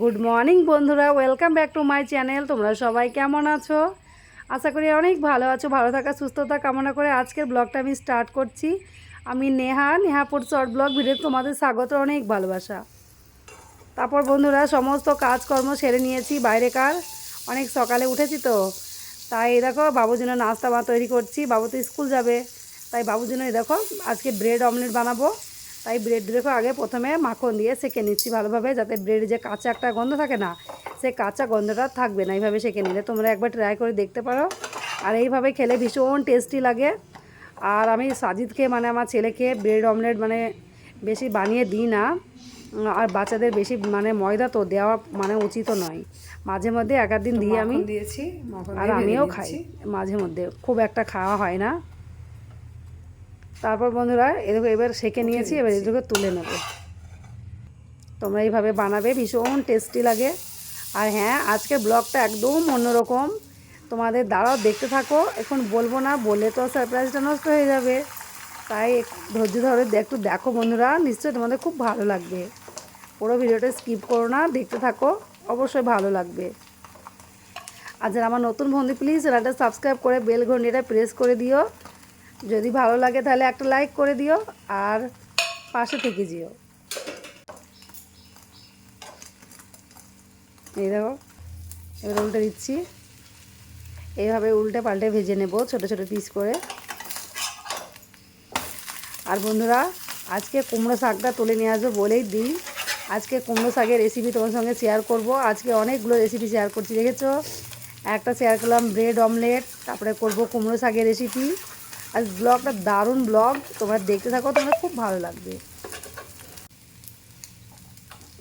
Good morning বন্ধুরা। Welcome back to my channel তোমরা সবাই কেমন আছো? আশা করি অনেক ভালো আছো। ভালো থাকা, সুস্থতা কামনা করে আজকের ব্লগটা আমি স্টার্ট করছি। আমি Neha, Nehapur short blog video তোমাদের স্বাগত, অনেক ভালোবাসা। তারপর বন্ধুরা, সমস্ত কাজকর্ম সেরে নিয়েছি বাইরেকার। অনেক সকালে উঠেছি তো। তাই দেখো, বাবুর জন্য নাস্তা বা তৈরি করছি। বাবু তো স্কুল যাবে। তাই বাবুর জন্য দেখো, আজকে ব্রেড অমলেট বানাবো। তাই ব্রেড দেখো আগে প্রথমে মাখন দিয়ে সেঁকে নিচ্ছি ভালোভাবে যাতে ব্রেডে যে কাঁচা একটা গন্ধ থাকে না সে কাঁচা গন্ধটা থাকবে না এইভাবে সেঁকে নিলে। তোমরা একবার ট্রাই করে দেখতে পারো। আর এইভাবে খেলে ভীষণ টেস্টি লাগে। আর আমি সাজিদকে মানে আমার ছেলেকে ব্রেড অমলেট মানে বেশি বানিয়ে দিই না। আর বাচ্চাদের বেশি মানে ময়দা তো দেওয়া মানে উচিত নয়। মাঝে মধ্যে এক দিন দিই আমি দিয়েছি আর আমিও খাই মাঝে মধ্যে। খুব একটা খাওয়া হয় না। তারপর বন্ধুরা এদিকে এবার সেকে নিয়েছি এবার এদিকে তুলে নেব। তোমরা এইভাবে বানাবে ভীষণ টেস্টি লাগে। আর হ্যাঁ আজকের ব্লগটা একদম অন্যরকম। তোমাদের দাঁড়াও দেখতে থাকো। এখন বলব না বলে তো সারপ্রাইজটা নষ্ট হয়ে যাবে। তাই ধৈর্য ধরে একটু দেখো বন্ধুরা নিশ্চয়ই তোমাদের খুব ভালো লাগবে। পুরো ভিডিওটা স্কিপ করো না দেখতে থাকো অবশ্যই ভালো লাগবে। আর যারা আমার নতুন বন্ধু প্লিজ চ্যানেলটা সাবস্ক্রাইব করে বেল ঘন্টিটা প্রেস করে দিও। যদি ভালো লাগে তাহলে একটা লাইক করে দিও আর পাশে থেকে যেও। এই দেখো, এবার উল্টে দিচ্ছি। এইভাবে উল্টে পাল্টে ভেজে নেব ছোট ছোট পিস করে। আর বন্ধুরা, আজকে কুমড়ো শাকটা তুলে নিয়ে আসব বলেই দিই আজকে কুমড়ো শাকের রেসিপি তোমার সঙ্গে শেয়ার করব। আজকে অনেকগুলো রেসিপি শেয়ার করছি, দেখেছ? একটা শেয়ার করলাম ব্রেড অমলেট তারপরে করব কুমড়ো শাকের রেসিপি আর ব্লগটা দারুণ ব্লগ তোমরা দেখতে থাকো, তোমার খুব ভালো লাগবে।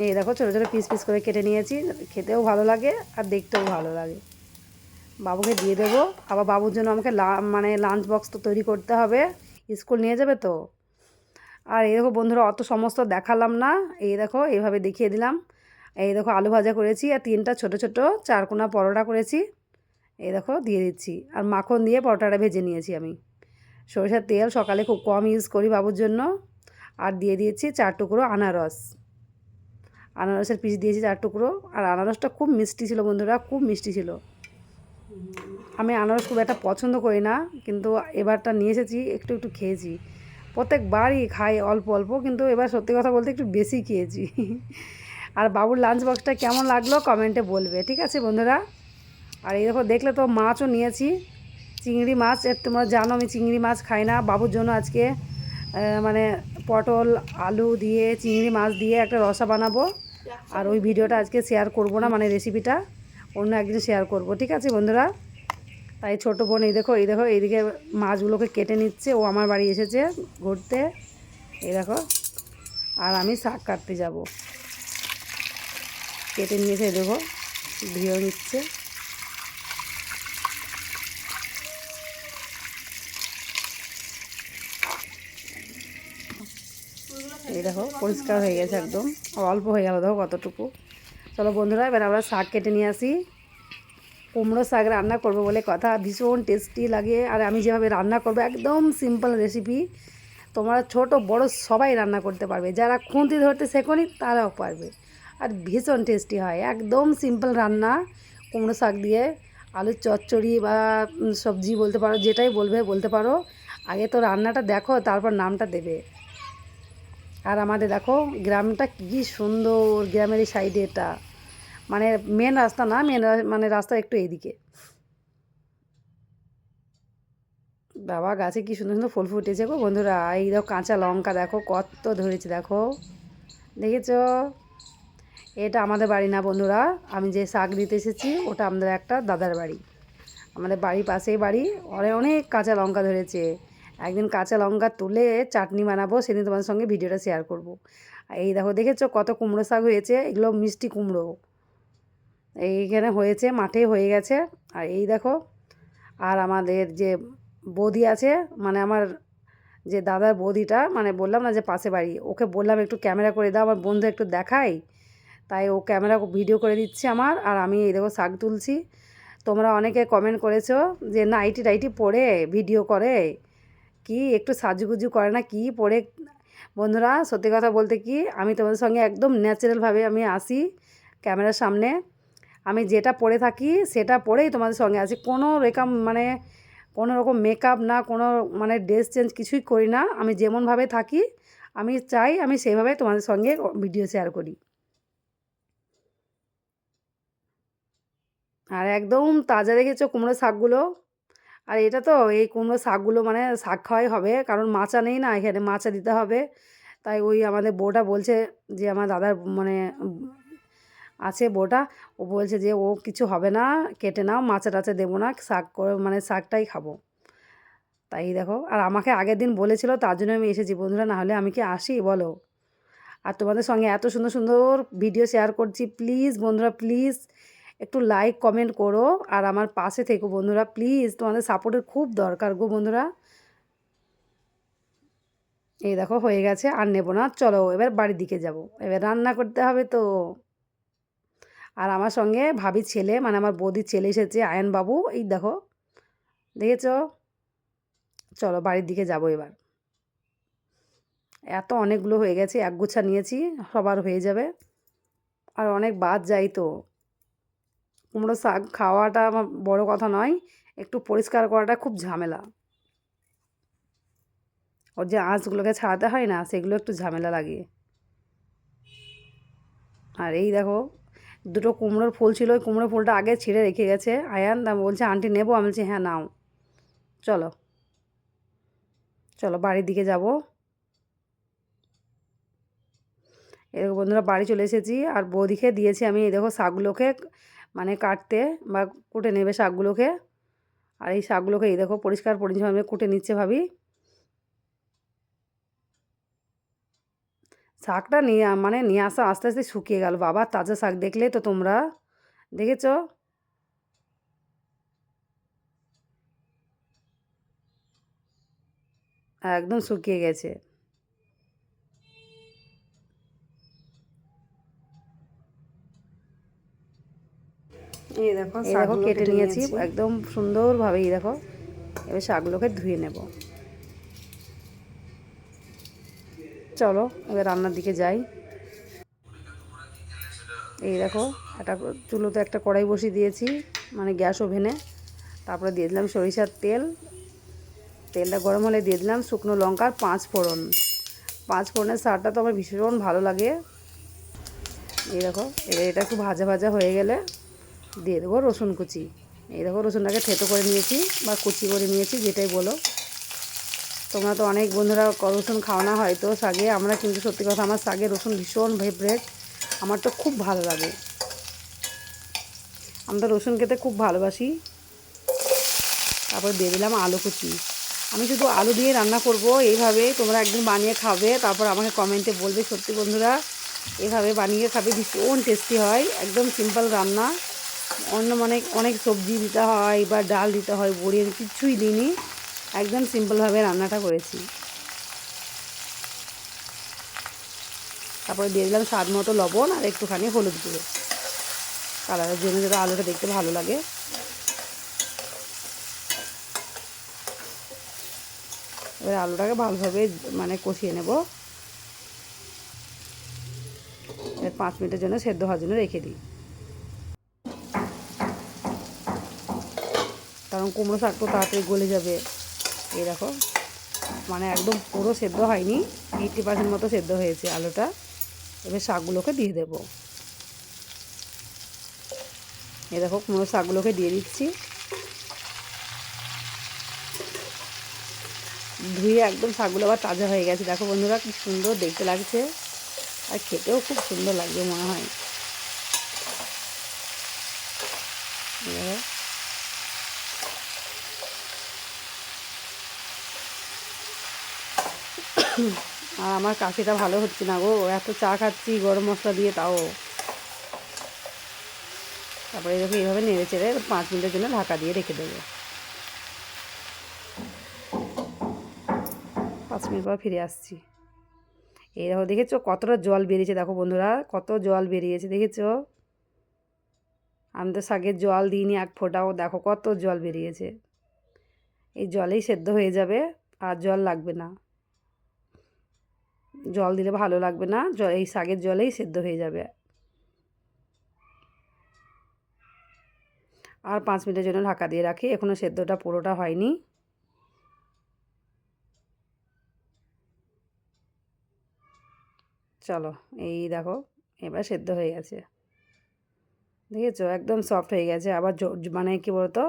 এই দেখো, ছোটো ছোটো পিস পিস করে কেটে নিয়েছি, খেতেও ভালো লাগে আর দেখতেও ভালো লাগে। বাবুকে দিয়ে দেবো, আবার বাবুর জন্য আমাকে মানে লাঞ্চ বক্স তো তৈরি করতে হবে, স্কুল নিয়ে যাবে তো। আর এই দেখো বন্ধুরা, অত সমস্ত দেখালাম না, এই দেখো, এইভাবে দেখিয়ে দিলাম। এই দেখো, আলু ভাজা করেছি আর তিনটা ছোট ছোট চারকোনা পরোটা করেছি। এই দেখো, দিয়ে দিচ্ছি। আর মাখন দিয়ে পরোটাটা ভেজে নিয়েছি আমি। সরষের তেল সকালে খুব কম ইউজ করি বাবুর জন্য। আর দিয়ে দিয়েছি চার টুকরো আনারস। আনারসের পিস দিয়েছি চার টুকরো। আর আনারসটা খুব মিষ্টি ছিল বন্ধুরা, খুব মিষ্টি ছিল। আমি আনারস খুব একটা পছন্দ করি না, কিন্তু এবারটা নিয়ে এসেছি, একটু একটু খেয়েছি। প্রত্যেকবারই খাই অল্প অল্প, কিন্তু এবার সত্যি কথা বলতে একটু বেশি খেয়েছি। আর বাবুর লাঞ্চ বক্সটা কেমন লাগল কমেন্টে বলবে, ঠিক আছে বন্ধুরা? আর এই দেখো, দেখলে তো মাছও নিয়েছি। চিংড়ি মাছ, এর তোমরা জানো আমি চিংড়ি মাছ খাই না। বাবুর জন্য আজকে মানে পটল, আলু দিয়ে, চিংড়ি মাছ দিয়ে একটা রসা বানাবো। আর ওই ভিডিওটা আজকে শেয়ার করব না মানে রেসিপিটা অন্য একদিন শেয়ার করব, ঠিক আছে বন্ধুরা? তাই ছোট বোন, এই দেখো এই দেখো, এইদিকে মাছগুলোকে কেটে নিচ্ছে, ও আমার বাড়ি এসেছে ঘুরতে। এই দেখো, আর আমি শাক কাটতে যাব। কেটে নিয়েছে দেখো ধুয়েও নিচ্ছে। এই দেখো, পরিষ্কার হয়ে গেছে একদম। অল্প হয়ে গেল, দেখো কতটুকু। চলো বন্ধুরা, এবার আমরা শাক কেটে নিয়ে আসি। কুমড়ো শাক রান্না করব বলে কথা, ভীষণ টেস্টি লাগে। আর আমি যেভাবে রান্না করব, একদম সিম্পল রেসিপি তোমরা ছোট, বড় সবাই রান্না করতে পারবে। যারা খুঁতি ধরতে শেখনি, তারাও পারবে। আর ভীষণ টেস্টি হয়, একদম সিম্পল রান্না। কুমড়ো শাক দিয়ে আলুর চচ্চড়ি বা সবজি বলতে পারো, যেটাই বলবে বলতে পারো। আগে তো রান্নাটা দেখো, তারপর নামটা দেবে। আর আমাদের দেখো গ্রামটা কী সুন্দর, গ্রামের এই সাইডে এটা। মানে মেন রাস্তা না মেন মানে রাস্তা একটু এইদিকে। বাবা গাছে কি সুন্দর সুন্দর ফুল ফুটেছে গো বন্ধুরা। এই দেখো কাঁচা লঙ্কা দেখো, কত ধরেছে দেখো। দেখেছ? এটা আমাদের বাড়ি না বন্ধুরা। আমি যে শাক দিতে এসেছি, ওটা আমাদের একটা দাদার বাড়ি। আমাদের বাড়ির পাশেই বাড়ি। অনেক অনেক কাঁচা লঙ্কা ধরেছে। একদিন কাঁচা লঙ্কা তুলে চাটনি বানাবো, সেদিন তোমাদের সঙ্গে ভিডিওটা শেয়ার করব। আর এই দেখো, দেখেছ কত কুমড়ো শাক হয়েছে? এগুলো মিষ্টি কুমড়ো। এইখানে হয়েছে, মাঠে হয়ে গেছে। আর এই দেখো, আর আমাদের যে বৌদি আছে মানে আমার যে দাদার বৌদিটা মানে বললাম না যে পাশে বাড়ি, ওকে বললাম একটু ক্যামেরা করে দাও, আমার বন্ধু একটু দেখাই। তাই ও ক্যামেরা ভিডিও করে দিচ্ছে আমার, আর আমি এই দেখো শাক তুলছি। তোমরা অনেকে কমেন্ট করেছ যে নাইটি টাইটি পরে ভিডিও করে। কি একটু সাজুগুজু করে না? কি পরে? বন্ধুরা, সত্যি কথা বলতে কি, আমি তোমাদের সঙ্গে একদম ন্যাচারালভাবে আমি আসি ক্যামেরার সামনে। আমি যেটা পরে থাকি, সেটা পরেই তোমাদের সঙ্গে আসি কোনো রেকাম মানে কোনো রকম মেকআপ না, কোনো মানে ড্রেস চেঞ্জ কিছুই করি না। আমি যেমনভাবে থাকি, আমি চাই আমি সেইভাবে তোমাদের সঙ্গে ভিডিও শেয়ার করি। আর একদম তাজা দেখেছ কুমড়ো শাকগুলো। আর এটা তো এই কুমড়ো শাকগুলো মানে শাক খাওয়াই হবে, কারণ মাচা নেই না, এখানে মাচা দিতে হবে। তাই ওই আমাদের বউটা বলছে যে, আমার দাদার মানে আছে বউটা, ও বলছে যে, ও কিছু হবে না, কেটে নাও, মাচা টাচা দেবো না, শাক করে মানে শাকটাই খাব। তাই দেখো, আর আমাকে আগের দিন বলেছিল, তার জন্য আমি এসেছি, বন্ধুরা, না হলে আমি কি আসি, বলো? আর তোমাদের সঙ্গে এত সুন্দর সুন্দর ভিডিও শেয়ার করছি প্লিজ বন্ধুরা প্লিজ একটু লাইক কমেন্ট করো। আর আমার পাশে থেকো বন্ধুরা প্লিজ তোমাদের সাপোর্টের খুব দরকার গো বন্ধুরা। এই দেখো হয়ে গেছে, আর নেব না। চলো এবার বাড়ির দিকে যাব। এবার রান্না করতে হবে তো। আর আমার সঙ্গে ভাবি ছেলে মানে আমার বৌদির ছেলে এসেছে, আয়ন বাবু। এই দেখো, দেখেছ? চলো বাড়ির দিকে যাব এবার। এত অনেকগুলো হয়ে গেছে, এক নিয়েছি, সবার হয়ে যাবে। আর অনেক বাদ যাই তো। কুমড়ো শাক খাওয়াটা আমার বড় কথা নয়, একটু পরিষ্কার করাটা খুব ঝামেলা। ওর যে আঁচগুলোকে ছাড়াতে হয় না, সেগুলো একটু ঝামেলা লাগে। আর এই দেখো, দুটো কুমড়োর ফুল ছিল, ওই কুমড়ো ফুলটা আগে ছিঁড়ে রেখে গেছে। আয়ান তা বলছে, আন্টি, নেব? আমি বলছি হ্যাঁ নাও। চলো। চলো, বাড়ির দিকে যাব। এরকম বন্ধুরা, বাড়ি চলে এসেছি। আর বৌদিকে দিয়েছি আমি, এই দেখো শাকগুলোকে। মানে কাটতে বা কুটে নেবে শাকগুলোকে। আর এই শাকগুলোকে এই দেখো পরিষ্কার পরিচ্ছন্ন কুটে নিচ্ছে ভাবি। শাকটা নিয়ে মানে নিয়ে আসা আস্তে আস্তে শুকিয়ে গেল। বাবা, তাজা শাক দেখলে তো তোমরা। দেখেছ? একদম শুকিয়ে গেছে। এই দেখো কেটে নিয়েছি। একদম সুন্দরভাবে এই দেখো। এবার শাকগুলোকে ধুয়ে নেব। চলো এবার রান্নার দিকে যাই। এই দেখো একটা চুলোতে একটা কড়াই বসিয়ে দিয়েছি মানে গ্যাস ওভেনে। তারপরে দিয়ে দিলাম সরিষার তেল। তেলটা গরম হলে দিয়ে দিলাম শুকনো লঙ্কার পাঁচ ফোড়ন। পাঁচ ফোড়নের স্বাদটা তো আমার ভীষণ ভালো লাগে। এই দেখো এবার এটা একটু ভাজা ভাজা হয়ে গেলে দিয়ে দেবো রসুন কুচি। এই দেখো রসুনটাকে থেতো করে নিয়েছি বা কুচি করে নিয়েছি, যেটাই বলো। তোমরা তো অনেক বন্ধুরা রসুন খাওয়া না হয়তো শাগে, আমরা কিন্তু সত্যি কথা আমার শাগে রসুন ভীষণ ফেভারেট আমার তো খুব ভালো লাগে। আমরা রসুন খেতে খুব ভালোবাসি। তারপর দিয়ে দিলাম আলু কুচি। আমি শুধু আলু দিয়ে রান্না করব, এইভাবে তোমরা একদিন বানিয়ে খাবে, তারপর আমাকে কমেন্টে বলবে সত্যি বন্ধুরা। এভাবে বানিয়ে খাবে ভীষণ টেস্টি হয়, একদম সিম্পল রান্না। অন্য অনেক অনেক সবজি দিতে হয় বা ডাল দিতে হয়, বড়ি কিছুই দিইনি। একদম সিম্পলভাবে রান্নাটা করেছি। তারপরে দিয়ে দিলাম স্বাদ মতো লবণ আর একটুখানি হলুদ গুঁড়ো। কালারের জন্য যাতে আলুটা দেখতে ভালো লাগে। এবার আলুটাকে ভালোভাবে মানে কষিয়ে নেব। এবার পাঁচ মিনিটের জন্য সেদ্ধ হওয়ার জন্য রেখে দিই। কারণ কুমড়ো শাক তো তাড়াতাড়ি গলে যাবে। এই দেখো মানে একদম পুরো সেদ্ধ হয়নি এইটটি পার্সেন্ট মতো সেদ্ধ হয়েছে আলুটা। এবার শাকগুলোকে দিয়ে দেবো। এই দেখো কুমড়ো শাকগুলোকে দিয়ে দিচ্ছি। ধুয়ে একদম শাকগুলো আবার তাজা হয়ে গেছে। দেখো বন্ধুরা, কি সুন্দর দেখতে লাগছে। আর খেতেও খুব সুন্দর লাগবে মনে হয় দেখো আর আমার কাশিটা ভালো হচ্ছে না গো। এত চা খাচ্ছি, গরম মশলা দিয়ে তাও। তারপরে এরকম এইভাবে নেড়ে চেড়ে পাঁচ মিনিটের জন্য ঢাকা দিয়ে রেখে দেবো। পাঁচ মিনিট পর ফিরে আসছি। এই দেখো, দেখেছ কতটা জল বেরিয়েছে? দেখো বন্ধুরা, কত জল বেরিয়েছে, দেখেছ? আমি তো শাকের জল দিইনি এক ফোঁটাও। দেখো কত জল বেরিয়েছে। এই জলেই সেদ্ধ হয়ে যাবে, আর জল লাগবে না। জল দিলে ভালো লাগবে না এই শাকের জলেই সেদ্ধ হয়ে যাবে। আর পাঁচ মিনিটের জন্য ঢাকা দিয়ে রাখি এখনও সেদ্ধটা পুরোটা হয়নি। চলো, এই দেখো, এবার সেদ্ধ হয়ে গেছে। দেখেছ? একদম সফট হয়ে গেছে। আবার মানে কী বলতো?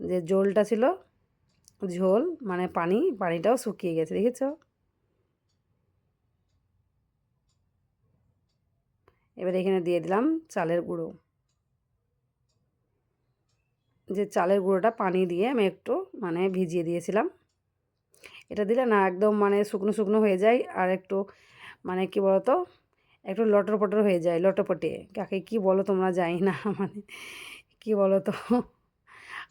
যে জোলটা ছিল, ঝোল মানে পানি, পানিটাও শুকিয়ে গেছে, দেখেছ? এবার এখানে দিয়ে দিলাম চালের গুঁড়ো। যে চালের গুঁড়োটা পানি দিয়ে আমি একটু মানে ভিজিয়ে দিয়েছিলাম। এটা দিলে না একদম মানে শুকনো শুকনো হয়ে যায় আর একটু মানে কি বলতো, একটু লটর পটর হয়ে যায় লটপটে কাকে কি বলো তোমরা জানি না মানে কি বলো তো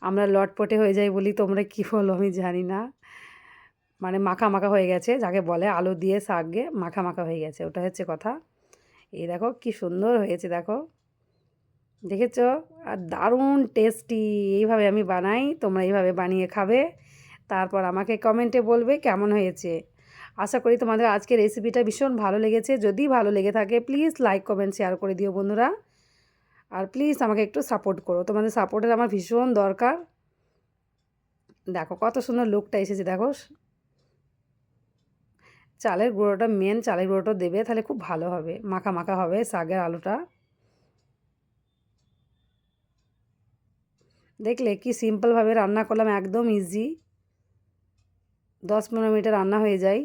আমরা লটপটে হয়ে যাই বলি তোমরা কি বলো আমি জানি না। মানে মাখা মাখা হয়ে গেছে, যাকে বলে আলু দিয়ে শাকে মাখা মাখা হয়ে গেছে, ওটা হচ্ছে কথা। এই দেখো কি সুন্দর হয়েছে, দেখো। দেখেছ? আর দারুণ টেস্টি এইভাবে আমি বানাই, তোমরা এইভাবে বানিয়ে খাবে। তারপর আমাকে কমেন্টে বলবে কেমন হয়েছে। আশা করি তোমাদের আজকের রেসিপিটা ভীষণ ভালো লেগেছে। যদি ভালো লেগে থাকে প্লিজ লাইক কমেন্ট শেয়ার করে দিও বন্ধুরা। আর প্লিজ আমাকে একটু সাপোর্ট করো। তোমাদের সাপোর্টের আমার ভীষণ দরকার। দেখো কত সুন্দর লুকটা এসেছে, দেখো। চালের গুঁড়োটা মেন চালের গুঁড়োটা দেবে, তাহলে খুব ভালো হবে। মাখা মাখা হবে শাকের আলুটা। দেখলে কি সিম্পলভাবে রান্না করলাম, একদম ইজি দশ পনেরো মিনিটে রান্না হয়ে যায়।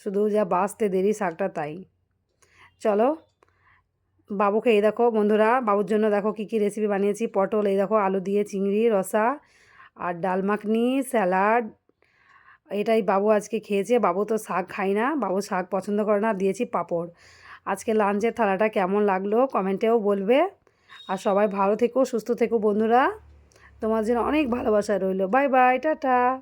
শুধু যা বাঁচতে দেরি শাকটা তাই। চলো, বাবুকে এই দেখো বন্ধুরা, বাবুর জন্য দেখো কী কী রেসিপি বানিয়েছি। পটল এই দেখো, আলু দিয়ে, চিংড়ি, রসা, আর ডাল মাখনি, স্যালাড এটাই বাবু আজকে খেয়েছে। বাবু তো শাক খায় না। বাবু শাক পছন্দ করে না দিয়েছি পাঁপড়। আজকে লাঞ্চের থালাটা কেমন লাগল কমেন্টেও বলবে। আর সবাই ভালো থেকো, সুস্থ থেকো বন্ধুরা। তোমার জন্য অনেক ভালোবাসা রইল। Bye bye, tata.